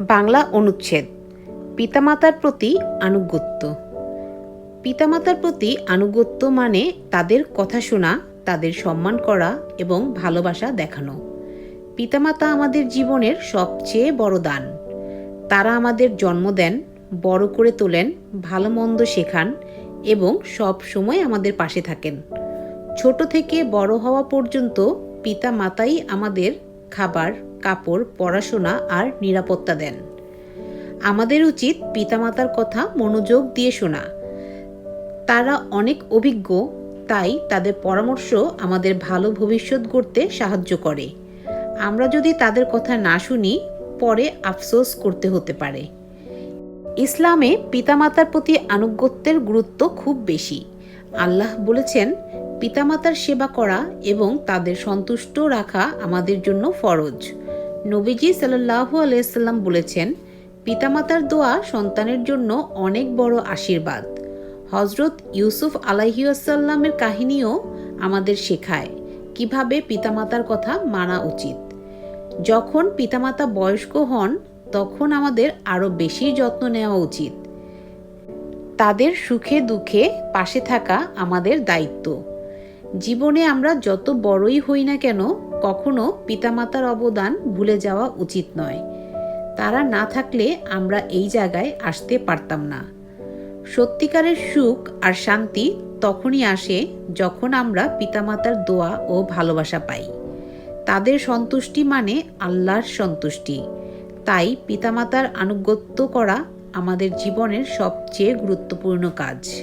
বাংলা অনুচ্ছেদ, পিতামাতার প্রতি আনুগত্য। পিতামাতার প্রতি আনুগত্য মানে তাদের কথা শোনা, তাদের সম্মান করা এবং ভালোবাসা দেখানো। পিতামাতা আমাদের জীবনের সবচেয়ে বড় দান। তারা আমাদের জন্ম দেন, বড় করে তোলেন, ভালো মন্দ শেখান এবং সব সময় আমাদের পাশে থাকেন। ছোট থেকে বড় হওয়া পর্যন্ত পিতা মাতাই আমাদের খাবার কাপড়, পড়াশোনা আর নিরাপত্তা দেন। আমাদের উচিত পিতামাতার কথা মনোযোগ দিয়ে শোনা। তারা অনেক অভিজ্ঞ, তাই তাদের পরামর্শ আমাদের ভালো ভবিষ্যৎ গড়তে সাহায্য করে। আমরা যদি তাদের কথা না শুনি, পরে আফসোস করতে হতে পারে। ইসলামে পিতামাতার প্রতি আনুগত্যের গুরুত্ব খুব বেশি। আল্লাহ বলেছেন, পিতামাতার সেবা করা এবং তাদের সন্তুষ্ট রাখা আমাদের জন্য ফরজ। নবীজি সাল্লাহু আলাইসাল্লাম বলেছেন, পিতামাতার দোয়া সন্তানের জন্য অনেক বড় আশীর্বাদ। হজরত ইউসুফ আলাহিউসাল্লামের কাহিনীও আমাদের শেখায় কীভাবে পিতামাতার কথা মানা উচিত। যখন পিতামাতা বয়স্ক হন, তখন আমাদের আরও বেশি যত্ন নেওয়া উচিত। তাদের সুখে দুঃখে পাশে থাকা আমাদের দায়িত্ব। জীবনে আমরা যত বড়ই হই না কেন কখনো পিতামাতার অবদান ভুলে যাওয়া উচিত নয়। তারা না থাকলে আমরা এই জায়গায় আসতে পারতাম না। সত্যিকারের সুখ আর শান্তি তখনই আসে যখন আমরা পিতামাতার দোয়া ও ভালোবাসা পাই। তাদের সন্তুষ্টি মানে আল্লাহর সন্তুষ্টি। তাই পিতামাতার আনুগত্য করা আমাদের জীবনের সবচেয়ে গুরুত্বপূর্ণ কাজ।